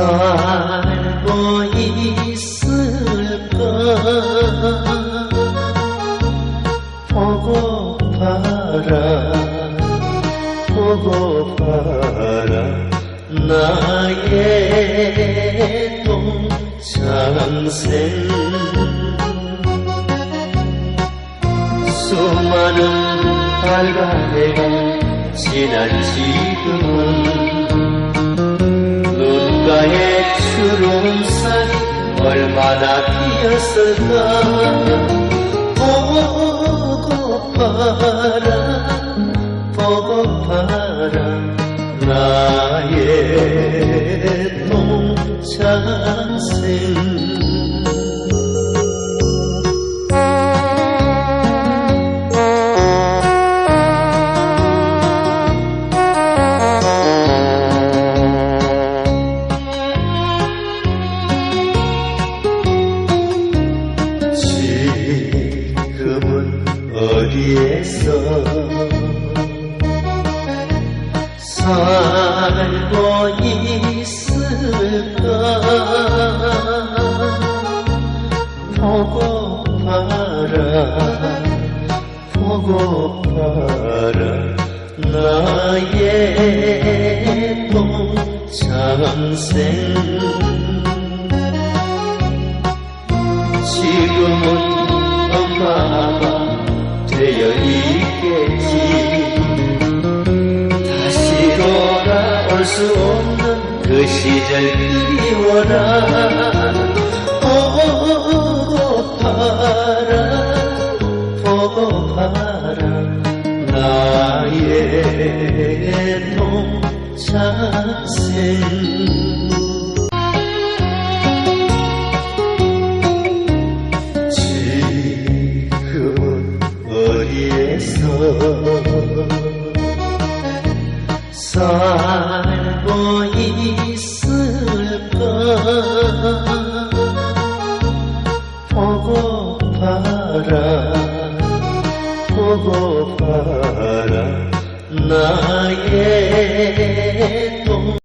살고 있을까? 보고파라 보고파라 나의 동창생. 수많은 발가해가 지난 지금은 olumsuz olmadaki yasada Pogo para, pogo para, na 어디에서 살고 있을까? 보고 봐라 보고 봐라 나의 동창생 돌아올 수 없는 그 시절 그리워라 보고 봐라 보고 봐라. 나의 동창생 지금은 어디에서 있을까? 보고 봐라 보고 봐라 나의